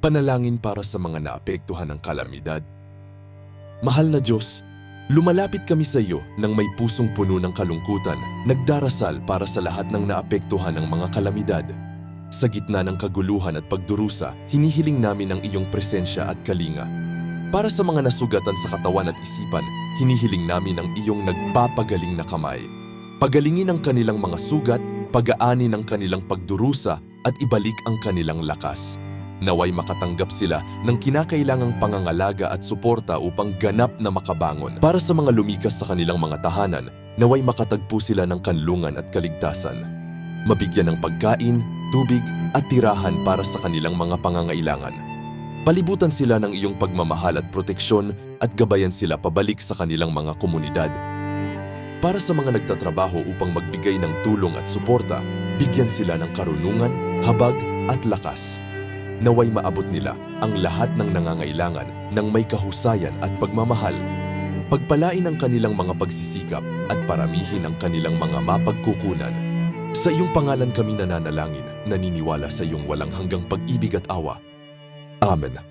Panalangin para sa mga naapektuhan ng kalamidad. Mahal na Diyos, lumalapit kami sa iyo nang may pusong puno ng kalungkutan, nagdarasal para sa lahat ng naapektuhan ng mga kalamidad. Sa gitna ng kaguluhan at pagdurusa, hinihiling namin ang iyong presensya at kalinga. Para sa mga nasugatan sa katawan at isipan, hinihiling namin ang iyong nagpapagaling na kamay. Pagalingin ang kanilang mga sugat, pagaani ng kanilang pagdurusa at ibalik ang kanilang lakas. Naway makatanggap sila ng kinakailangang pangangalaga at suporta upang ganap na makabangon. Para sa mga lumikas sa kanilang mga tahanan, naway makatagpo sila ng kanlungan at kaligtasan. Mabigyan ng pagkain, tubig at tirahan para sa kanilang mga pangangailangan. Palibutan sila ng iyong pagmamahal at proteksyon at gabayan sila pabalik sa kanilang mga komunidad. Para sa mga nagtatrabaho upang magbigay ng tulong at suporta, bigyan sila ng karunungan, habag at lakas. Naway maabot nila ang lahat ng nangangailangan ng may kahusayan at pagmamahal. Pagpalain ang kanilang mga pagsisikap at paramihin ang kanilang mga mapagkukunan. Sa iyong pangalan kami nananalangin, naniniwala sa iyong walang hanggang pag-ibig at awa. Amen.